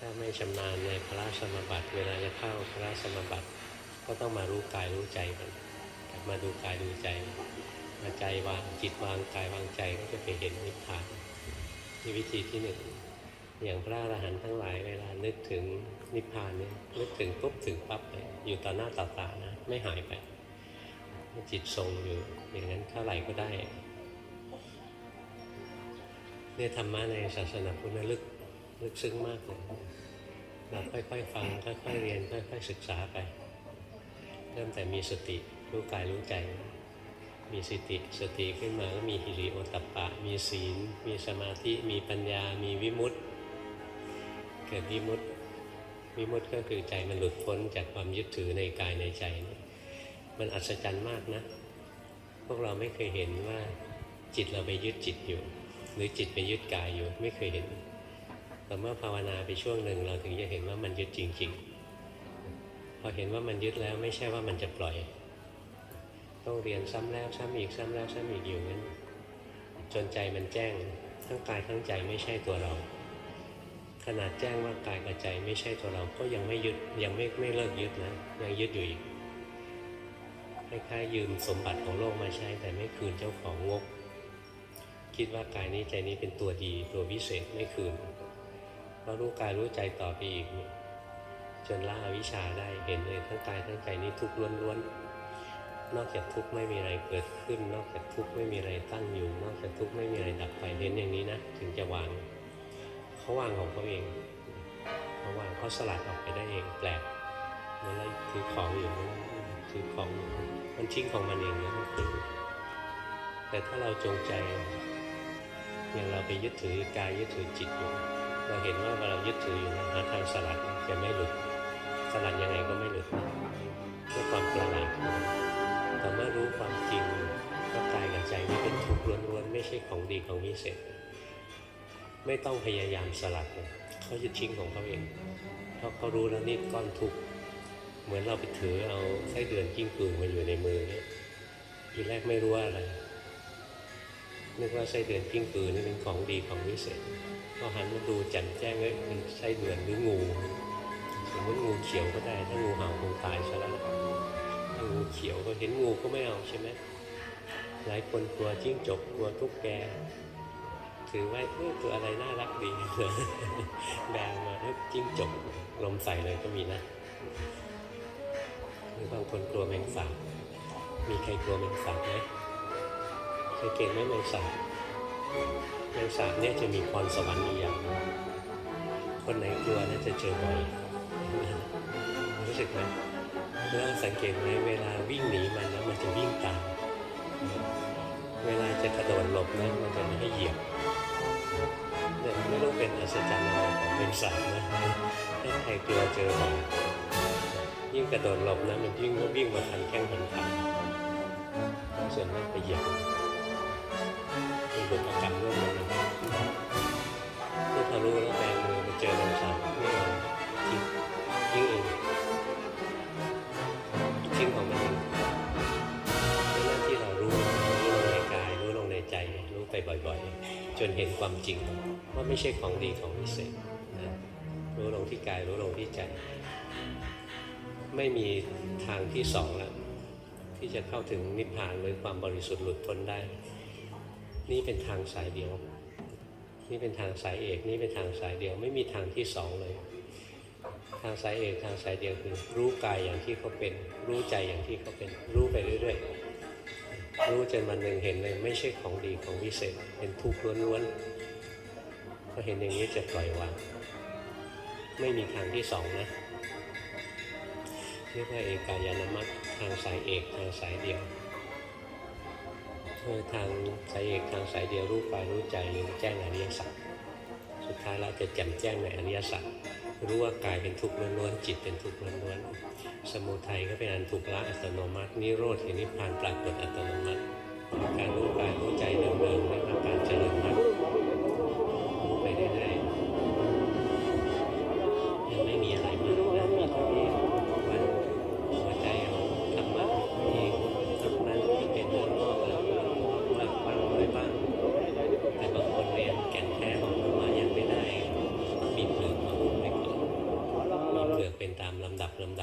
ถ้าไม่ชำนาญในพระสมบัติ เวลาจะเข้าพระสมบัติ ก็ต้องมารู้กายรู้ใจกันกลับมาดูกายดูใจมาใจวางจิตวางกายวางใจก็จะไปเห็นนิพพานนี่วิธีที่หนึ่งอย่างพระอรหันต์ทั้งหลายเวลานึกถึงนิพพานเนี่ยนึกถึงปุ๊บถึงปั๊บเลยอยู่ต่อหน้าต่อตานะไม่หายไป จิตทรงอยู่อย่างนั้นเท่าไหร่ก็ได้เนี่ยธรรมะในศาสนาพุทธลึก ลึกซึ้งมากเลยเราค่อยๆฟังค่อยๆเรียนค่อยๆศึกษาไป เริ่มแต่มีสติรู้กายรู้ใจ มีสติสติขึ้นมาก็มีฮิริโอตปปะ มีศีล มีสมาธิ มีปัญญา มีวิมุตติเกิดวิมุตติวิมุตติก็คือใจมันหลุดพ้นจากความยึดถือในกายในใจนี่มันอัศจรรย์มากนะ พวกเราไม่เคยเห็นว่าจิตเราไปยึดจิตอยู่ หรือจิตไปยึดกายอยู่ไม่เคยเห็น แต่เมื่อภาวนาไปช่วงหนึ่งเราถึงจะเห็นว่ามันยึดจริง ๆ พอเห็นว่ามันยึดแล้วไม่ใช่ว่ามันจะปล่อย ต้องเรียนซ้ำแล้วซ้ำอีกซ้ำแล้วซ้ำอีกอยู่นั้นจนใจมันแจ้งทั้งกายทั้งใจไม่ใช่ตัวเรา ขนาดแจ้งว่ากายกับใจไม่ใช่ตัวเราก็ยังไม่ยึดยังไม่ไม่เลิกยึดนะยังยึดอยู่อีกคล้ายๆยืมสมบัติของโลกมาใช้ แต่ไม่คืนเจ้าของงก คิดว่ากายนี้ใจนี้เป็นตัวดีตัววิเศษไม่คืน เพราะรู้กายรู้ใจต่อไปอีก จนละอวิชชาได้เห็นเลยทั้งกายทั้งใจนี้ทุกข์ล้วนๆ นอกจากทุกข์ไม่มีอะไรเกิดขึ้น นอกจากทุกข์ไม่มีอะไรตั้งอยู่ นอกจากทุกข์ไม่มีอะไรดับไปเห็นอย่างนี้นะถึงจะวางเขาวางของเขาเองเขาวางเขาสลัดออกไปได้เองแปลกเมือนเราถือของอยู่ถือของมันทิ้งของมันเองนะมันคือแต่ถ้าเราจงใจอย่างเราไปยึดถือกายยึดถือจิตอยู่ เราเห็นว่าเวลาเรายึดถืออยู่นะหาทางสลัดจะไม่หลุด สลัดยังไงก็ไม่หลุดด้วยความประหลาดของมันแต่เมื่อรู้ความจริงว่ากายกับใจนี่เป็นทุกข์ล้วนๆไม่ใช่ของดีของวิเศษ ไม่ต้องพยายามสลัดเลยเขาจะทิ้งของเขาเองเพราะเขารู้แล้วนี่ก้อนทุกข์เหมือนเราไปถือเอาไส้เดือนกิ้งกือมาอยู่ในมือเนี่ยทีแรกไม่รู้ว่าอะไรนึกว่าไส้เดือนกิ้งกือนี่เป็นของดีของวิเศษ พอหันมาดูแจ่มแจ้งเลยเป็นไส้เดือนหรืองูสมมติงูเขียวก็ได้ ถ้างูเห่าคงตายซะแล้วถ้างูเขียวก็เห็นงูก็ไม่เอาใช่ไหมหลายคนกลัวจิ้งจกกลัวตุ๊กแกถือไว้เออตัวอะไรน่ารักดีแบงมาเออจิ้งจกลมใส่เลยก็มีนะหรือบางคนกลัวแมงสาบมีใครกลัวแมงสาบไหมเคยเก่งไหมแมงสาบ แมงสาบเนี่ยจะมีพรสวรรค์อีกอย่าง คนไหนกลัวน่าจะเจอบ่อยรู้สึกไหมแล้วสังเกตไหมเวลาวิ่งหนีมันแล้วมันจะวิ่งตาม เวลาจะกระโดดหลบนะมันจะไม่ให้เหยียบเนี่ยไม่รู้เป็นอัศจรรย์อะไรของเป็นสารนะให้ใครกลัวเจอบ่อยยิ่งกระโดดหลบนะมันยิ่งวิ่งมาทันแข้งทันขาส่วนมากไปเหยียบเป็นบุพกรรมร่วมกัน อรู้แล้วแบมือมาเจอเป็นสารไม่เอาทิ้งทิ้งเองทิ้งของมันเองเป็นหน้าที่เรารู้รู้ลงในกาย รู้ลงในใจ รู้ไปบ่อยๆ จนเห็นความจริงว่าไม่ใช่ของดีของวิเศษนะรู้ลงที่กายรู้ลงที่ใจ ไม่มีทางที่สองแล้วที่จะเข้าถึงนิพพานหรือความบริสุทธิ์หลุดพ้นได้ นี่เป็นทางสายเดียว นี่เป็นทางสายเอกนี่เป็นทางสายเดียวไม่มีทางที่สองเลย ทางสายเอกทางสายเดียวคือ รู้กายอย่างที่เขาเป็น รู้ใจอย่างที่เขาเป็น รู้ไปเรื่อยๆรู้จนมันหนึ่งเห็นเลยไม่ใช่ของดีของวิเศษ เป็นทุกข์ล้วนๆพอเห็นอย่างนี้จะปล่อยวางไม่มีทางที่สองนะเรียกว่าเอกายนามัตทางสายเอกทางสายเดียว ทางสายเอกทางสายเดียวรู้กายรู้ใจแจ้งอริยสัจสุดท้ายเราจะแจ่มแจ้งในอริยสัจรู้ว่ากายเป็นทุกข์ล้วนๆจิตเป็นทุกข์ล้วนๆสมุทัยก็เป็นอันถูกละอัตโนมัตินิโรธเห็นนิพพานปรากฏอัตโนมัติ การรู้กายรู้ใจเดิมๆเรียกว่าการเจริญมรรค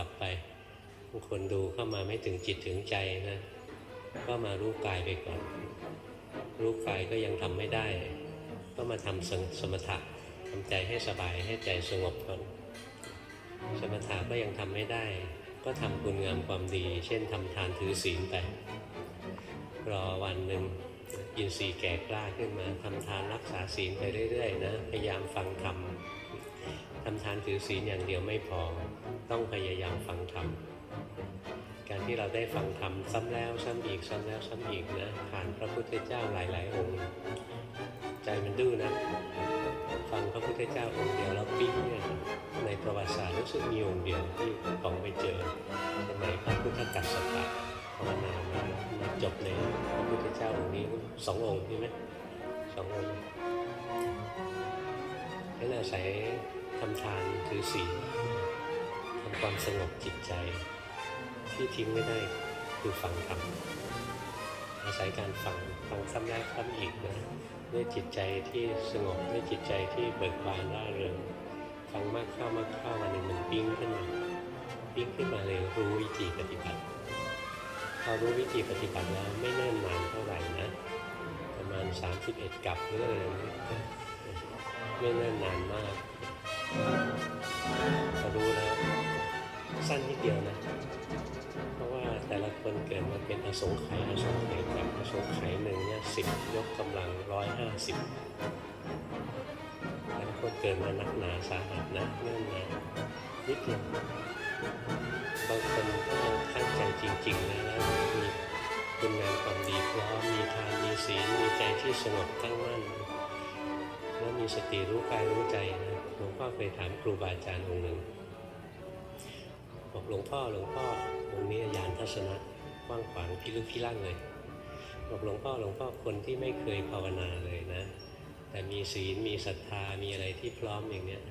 ดับไปบางคนดูเข้ามาไม่ถึงจิตถึงใจนะ ก็มารู้กายไปก่อน รู้กายก็ยังทำไม่ได้ ก็มาทำสสมถะทำใจให้สบายให้ใจสงบก่อน สมถะก็ยังทำไม่ได้ ก็ทำคุณงามความดี เช่นทำทานถือศีลไปรอวันหนึ่งอินทรีย์แก่กล้าขึ้นมาทำทานรักษาศีลไปเรื่อยๆนะพยายามฟังธรรมทำทานถือศีลอย่างเดียวไม่พอ ต้องพยายามฟังธรรมการที่เราได้ฟังธรรมซ้ำแล้วซ้ำอีกซ้ำแล้วซ้ำอีกนะผ่านพระพุทธเจ้าหลาย ๆ องค์ ใจมันดื้อนะ ฟังพระพุทธเจ้าองค์เดียวแล้วปิ๊งเนี่ยในประวัติศาสตร์รู้สึกมีองค์เดียวที่ของไปเจอสมัยพระพุทธกัสสปะภาวนามาจบในพระพุทธเจ้าองค์นี้สององค์ใช่ไหมสององค์นั่นอาศัยทำทานถือศีล ความสงบจิตใจ ที่ทิ้งไม่ได้คือฟังธรรมอาศัยการฟังฟังซ้ำแล้วซ้ำอีกนะด้วยจิตใจที่สงบด้วยจิตใจที่เบิกบานร่าเริงฟังมากเข้ามากเข้าวันหนึ่งมันปิ้งขึ้นมาปิ้งขึ้นมาเลยรู้วิธีปฏิบัติพอรู้วิธีปฏิบัติแล้วไม่เนิ่นนานเท่าไหร่นะ ประมาณ 31 กับหรืออะไรอย่างนี้ไม่เนิ่นนานมากพอรู้แล้ว สั้นนิดเดียวนะ เพราะว่าแต่ละคนเกิดมาเป็นอสงไขยอสงไขยกับอสงไขยหนึ่งเนี่ยสิบยกกำลังร้อยห้าสิบแต่ละคนเกิดมาหนักหนาสาหัสนะเนื่นนานนิดเดียวบางคนก็ตั้งใจจริง ๆ นะแล้วมีคุณงามความดีพร้อมมีทานมีศีลมีใจที่สงบตั้งมั่นแล้วมีสติรู้กายรู้ใจนะหลวงพ่อเคยถามครูบาอาจารย์องค์หนึ่ง บอกหลวงพ่อหลวงพ่อองค์นี้ยานทัศนะกว้างขวางพิลึกพิลั่นเลยบอกหลวงพ่อหลวงพ่อคนที่ไม่เคยภาวนาเลยนะ แต่มีศีลมีศรัทธามีอะไรที่พร้อมอย่างเนี้ย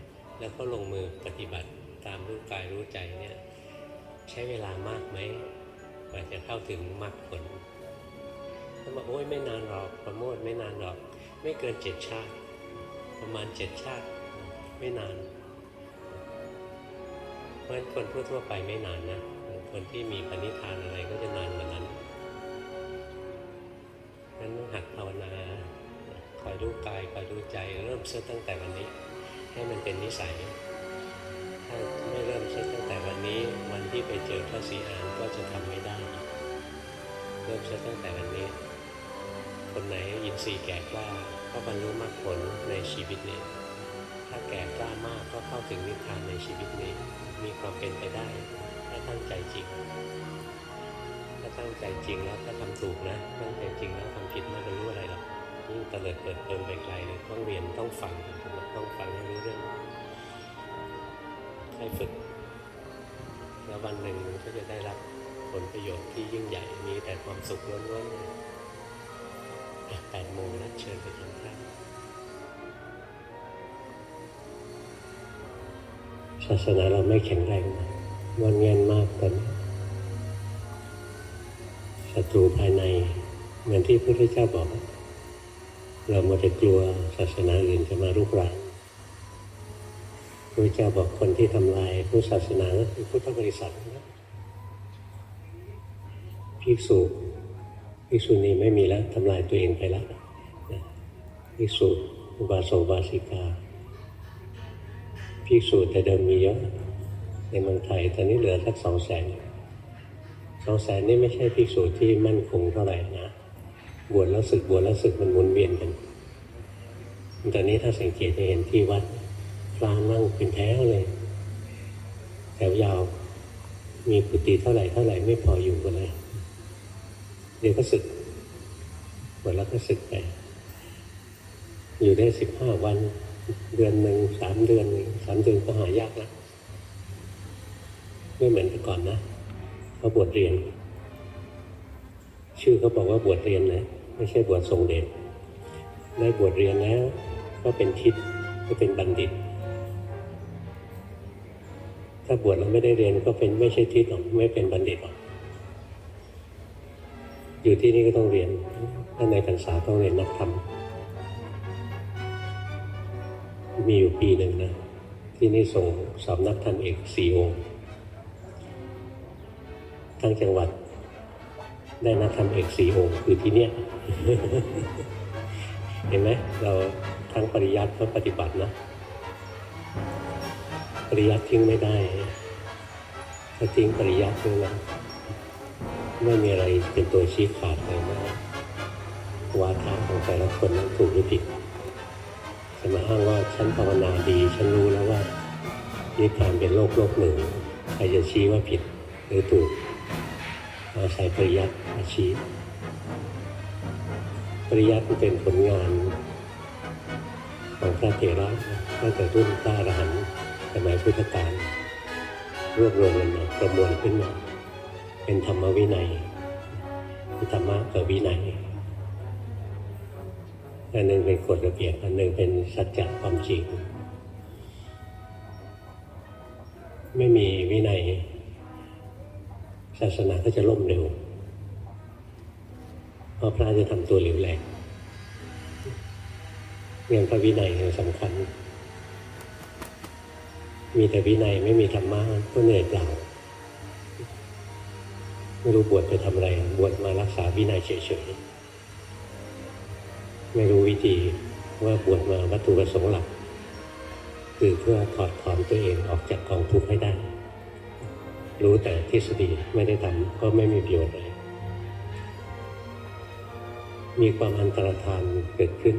แล้วก็ลงมือปฏิบัติตามรู้กายรู้ใจเนี่ยใช้เวลามากไหมกว่าจะเข้าถึงมรรคผลท่านบอกโอ้ยไม่นานหรอกประโมทไม่นานหรอก ไม่เกินเจ็ดชาติ ประมาณเจ็ดชาติ ไม่นาน เพราะคนทั่วๆไปไม่นานนะ คนที่มีปณิธานอะไรก็จะนานกว่านั้นงั้นต้องหัดภาวนาคอยรู้กายคอยรู้ใจเริ่มเส้ตั้งแต่วันนี้ ให้มันเป็นนิสัย ถ้าไม่เริ่มเส้ตั้งแต่วันนี้ วันที่ไปเจอพระศรีอานก็จะทำไม่ได้ เริ่มเส้ตั้งแต่วันนี้ คนไหนอินทรีย์แก่กล้าก็บรรลุมรรคผลในชีวิตนี้ แก่กล้ามากก็เข้าถึงนิพพานในชีวิตนี้ มีความเป็นไปได้ ถ้าตั้งใจจริง ถ้าตั้งใจจริงแล้วถ้าทำถูกนะตั้งใจจริงแล้วทำผิดไม่รู้อะไรหรอกยิ่งเตลิดเปิดเปิงไปไกลเลยต้องเรียนต้องฟังต้องฟังให้รู้เรื่องให้ฝึก แล้ววันหนึ่งก็จะได้รับผลประโยชน์ที่ยิ่งใหญ่มีแต่ความสุขล้วนๆเลยแปดโมงแล้วเชิญไปทานข้าว ศาสนาเราไม่แข็งแรงนะงอนเงียนมากตอนนี้ศัตรูภายใน เหมือนที่พระพุทธเจ้าบอก เราหมดแต่กลัวศาสนาอื่นจะมารุกรานพระพุทธเจ้าบอกคนที่ทำลายพุทธศาสนาก็คือพุทธบริษัทนะภิกษุภิกษุณีไม่มีแล้วทำลายตัวเองไปแล้วภิกษุอุบาสกอุบาสิกา ภิกษุแต่เดิมมีเยอะในเมืองไทยตอนนี้เหลือสักสองแสนสองแสนนี่ไม่ใช่ภิกษุที่มั่นคงเท่าไหร่นะบวชแล้วศึกบวชแล้วศึกมันหมุนเวียนกันตอนนี้ถ้าสังเกตจะเห็นที่วัดพระนั่งเป็นแถวเลย แถวยาวมีกุฏิเท่าไหร่เท่าไหร่ไม่พออยู่กันเลยเดี๋ยวก็ศึกบวชแล้วก็ศึกไป อยู่ได้สิบห้าวัน เดือนหนึ่งสามเดือนหนึ่งสามเดือนก็หายากแล้วไม่เหมือนแต่ก่อนนะเขาบวชเรียน ชื่อเขาบอกว่าบวชเรียนนะไม่ใช่บวชทรงเดชได้บวชเรียนแล้ว ก็เป็นทิศก็เป็นบัณฑิต ถ้าบวชแล้วไม่ได้เรียนก็เป็นไม่ใช่ทิศหรอกไม่เป็นบัณฑิตหรอกอยู่ที่นี่ก็ต้องเรียนถ้าในพรรษาต้องเรียนนักธรรม มีอยู่ปีหนึ่งนะ ที่นี่ส่งสอบนักธรรมเอกสี่องค์ทั้งจังหวัดได้นักธรรมเอกสี่องค์คือที่เนี้ยเห็นไหมเราทั้งปริยัติและปฏิบัตินะ ปริยัติทิ้งไม่ได้ถ้าทิ้งปริยัตินี่นะไม่มีอะไรเป็นตัวชี้ขาดเลยนะวาทะของแต่ละคนนั้นถูกหรือผิดางว่าฉันภาวนาดี ฉันรู้แล้วว่านิพพานเป็นโลกโลกหนึ่งใครจะชี้ว่าผิดหรือถูกอาศัยปริยัติมาชี้ปริยัติเป็นผลงานของพระเถระตั้งแต่รุ่นพระอรหันต์สมัยพุทธกาลรวบรวมกันมาประมวลขึ้นมา เป็นธรรมวินัยธรรมะกับวินัย อันหนึ่งเป็นกฎระเบียบอันหนึ่งเป็นสัจจะความจริง ไม่มีวินัย ศาสนาก็จะล่มเร็วเพราะพระจะทำตัวเหลวแหลกเรื่องพระวินัยเนี่ยสำคัญ มีแต่วินัยไม่มีธรรมะก็เหนื่อยเปล่าไม่รู้บวชไปทำอะไร บวชมารักษาวินัยเฉยๆ ไม่รู้วิธีว่าบวชมาวัตถุประสงค์หลัก คือเพื่อถอดถอนตัวเองออกจากกองทุกข์ให้ได้ รู้แต่ทฤษฎีไม่ได้ทำก็ไม่มีประโยชน์เลยมีความอันตรธานเกิดขึ้น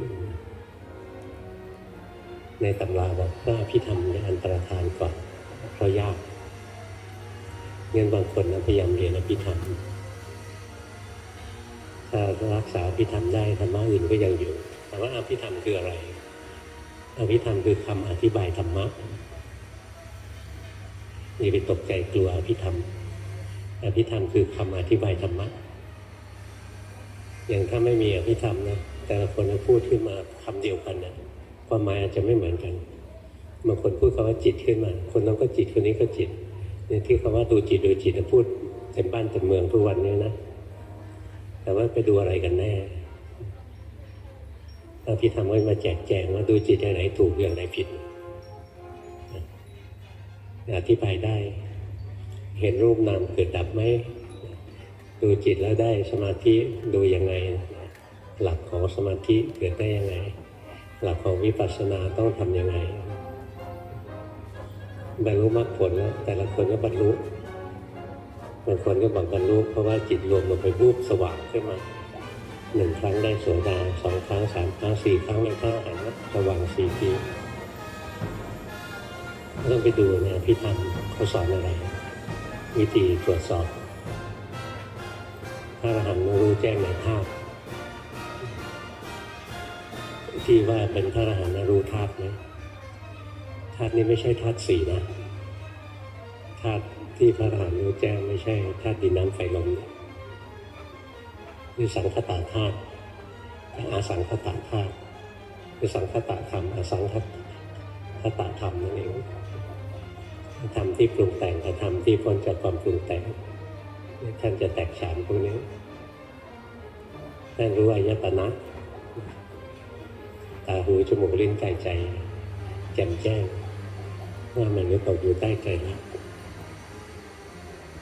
ในตำราบอกว่าพิธรรมในอันตรธานก่อนเพราะยากเงินบางคนนะพยายามเรียนอภิธรรม รักษาอภิธรรมได้ธรรมะอื่นก็ยังอยู่ แต่ว่าอภิธรรมคืออะไร อภิธรรมคือคำอธิบายธรรมะนี่าไปตกใจกลัวอภิธรรม อภิธรรมคือคำอธิบายธรรมะ อย่างถ้าไม่มีอภิธรรมนะแต่ละคนพูดขึ้นมาคำเดียวกันนะความหมายอาจจะไม่เหมือนกันบางคนพูดคำว่าจิตขึ้นมา คนนั้นก็จิตคนนี้ก็จิตเนี่ยที่คำว่าดูจิตดูจิตพูดเต็มบ้านเต็มเมืองทุกวันนี้นะ แต่ว่าไปดูอะไรกันแน่อภิธรรมก็มาแจกแจงว่าดูจิตอย่างไหนถูกอย่างไหนผิดอธิบายได้ เห็นรูปนามเกิดดับไหมดูจิตแล้วได้สมาธิดูยังไง หลักของสมาธิเกิดได้ยังไง หลักของวิปัสสนาต้องทำยังไงบรรลุมรรคผลแล้วแต่ละคนก็บรรลุ บางคนก็บอกบรรลุเพราะว่าจิตรวมลงไปรูปสว่างขึ้นมาหนึ่งครั้งได้โสดาสองครั้งสามครั้งสี่ครั้งในพระอรหันต์สว่างสี่ทีต้องไปดูนะพิธรรมเขาสอนอะไร วิธีตรวจสอบพระอรหันต์รู้แจ้งในธาตุที่ว่าเป็นพระอรหันต์รู้ธาตุไหมธาตุนี้ไม่ใช่ธาตุสี่นะธาตุ ที่พระอรหันต์รู้แจ้งไม่ใช่ธาตุดินน้ำไฟลมคือสังคตาธาตุอาสังคตาธาตุคือสังคตาธรรมอาสังคตาธรรมนั่นเองธรรมที่ปรุงแต่งกับธรรมที่พ้นจากความปรุงแต่งท่านจะแตกฉานพวกนี้ท่านรู้อายตนะตาหูจมูกลิ้นกายใจแจ่มแจ้งว่ามันไม่ตกอยู่ใต้ใจละ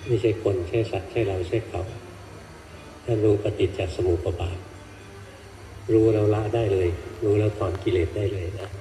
ไม่ใช่คนใช่สัตว์ใช่เราใช่เขาถ้ารู้ปฏิจจสมุปบาทรู้แล้วละได้เลย รู้แล้วถอนกิเลสได้เลยนะ